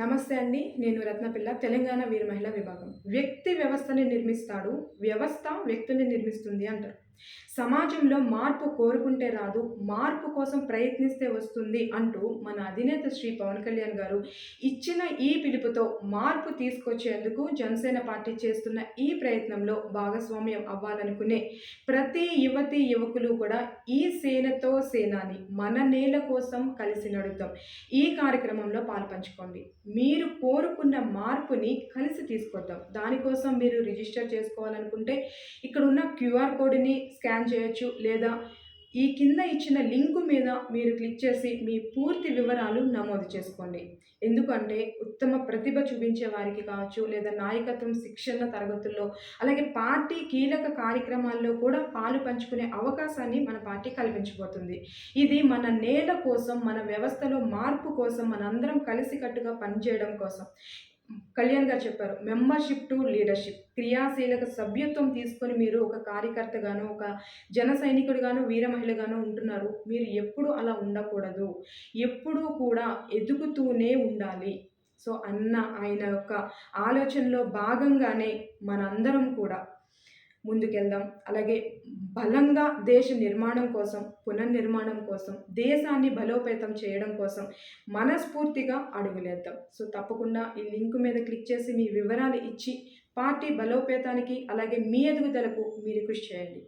నమస్తే అండి నేను రత్నపిల్ల తెలంగాణ వీర మహిళా విభాగం. వ్యక్తి వ్యవస్థని నిర్మిస్తాడు వ్యవస్థ వ్యక్తిని నిర్మిస్తుంది అంటారు. సమాజంలో మార్పు కోరుకుంటే రాదు మార్పు కోసం ప్రయత్నిస్తే వస్తుంది అంటూ మన అధినేత శ్రీ పవన్ కళ్యాణ్ గారు ఇచ్చిన ఈ పిలుపుతో మార్పు తీసుకొచ్చేందుకు జనసేన పార్టీ చేస్తున్న ఈ ప్రయత్నంలో భాగస్వామ్యం అవ్వాలనుకునే ప్రతి యువతి యువకులు కూడా ఈ సేనతో సేనాని మన నేల కోసం కలిసి నడుద్దాం. ఈ కార్యక్రమంలో పాల్పంచుకోండి మీరు కోరుకున్న మార్పుని కలిసి తీసుకొద్దాం. దానికోసం మీరు రిజిస్టర్ చేసుకోవాలనుకుంటే ఇక్కడ ఉన్న క్యూఆర్ కోడ్ని స్కాన్ చేయొచ్చు లేదా ఈ కింద ఇచ్చిన లింకు మీద మీరు క్లిక్ చేసి మీ పూర్తి వివరాలు నమోదు చేసుకోండి. ఎందుకంటే ఉత్తమ ప్రతిభ చూపించే వారికి కావచ్చు లేదా నాయకత్వం శిక్షణ తరగతుల్లో అలాగే పార్టీ కీలక కార్యక్రమాల్లో కూడా పాలు పంచుకునే అవకాశాన్ని మన పార్టీ కల్పించబోతుంది. ఇది మన నేల కోసం మన వ్యవస్థలో మార్పు కోసం మనందరం కలిసికట్టుగా పనిచేయడం కోసం. కళ్యాణ్ గారు చెప్పారు మెంబర్షిప్ టు లీడర్షిప్ క్రియాశీలక సభ్యత్వం తీసుకొని మీరు ఒక కార్యకర్తగాను ఒక జన సైనికుడిగాను వీర మహిళగాను ఉంటున్నారు. మీరు ఎప్పుడు అలా ఉండకూడదు. ఎప్పుడూ కూడా ఎదుగుతూనే ఉండాలి. సో అన్న ఆయన యొక్క ఆలోచనలో భాగంగానే మనందరం కూడా ముందుకెళ్దాం. అలాగే బలంగా దేశ నిర్మాణం కోసం పునర్నిర్మాణం కోసం దేశాన్ని బలోపేతం చేయడం కోసం మనస్ఫూర్తిగా అడుగులేద్దాం. సో తప్పకుండా ఈ లింక్ మీద క్లిక్ చేసి మీ వివరాలు ఇచ్చి పార్టీ బలోపేతానికి అలాగే మీ ఎదుగుదలకు మీరు కృషి చేయండి.